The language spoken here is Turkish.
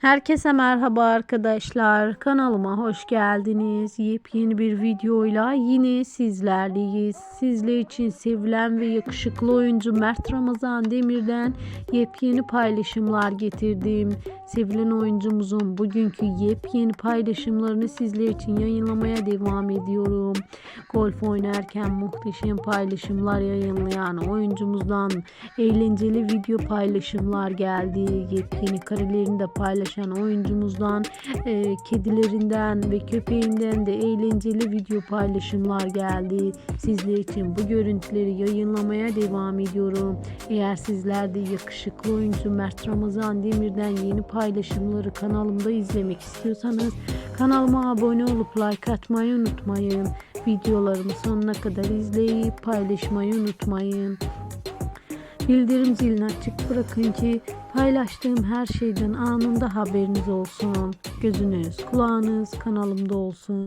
Herkese merhaba arkadaşlar. Kanalıma hoş geldiniz. Yepyeni bir videoyla yine sizlerleyiz. Sizler için sevilen ve yakışıklı oyuncu Mert Ramazan Demir'den yepyeni paylaşımlar getirdim. Sevilen oyuncumuzun bugünkü yepyeni paylaşımlarını sizler için yayınlamaya devam ediyorum. Golf oynarken muhteşem paylaşımlar yayınlayan oyuncumuzdan eğlenceli video paylaşımlar geldi. Yepyeni karelerini de paylaşan oyuncumuzdan e, kedilerinden ve köpeğinden de eğlenceli video paylaşımlar geldi. Sizler için bu görüntüleri yayınlamaya devam ediyorum. Eğer sizler de yakışıklı oyuncu Mert Ramazan Demir'den yeni paylaşımları kanalımda izlemek istiyorsanız kanalıma abone olup like atmayı unutmayın. Videolarımı sonuna kadar izleyip paylaşmayı unutmayın. Bildirim zilini açık bırakın ki paylaştığım her şeyden anında haberiniz olsun. Gözünüz, kulağınız kanalımda olsun.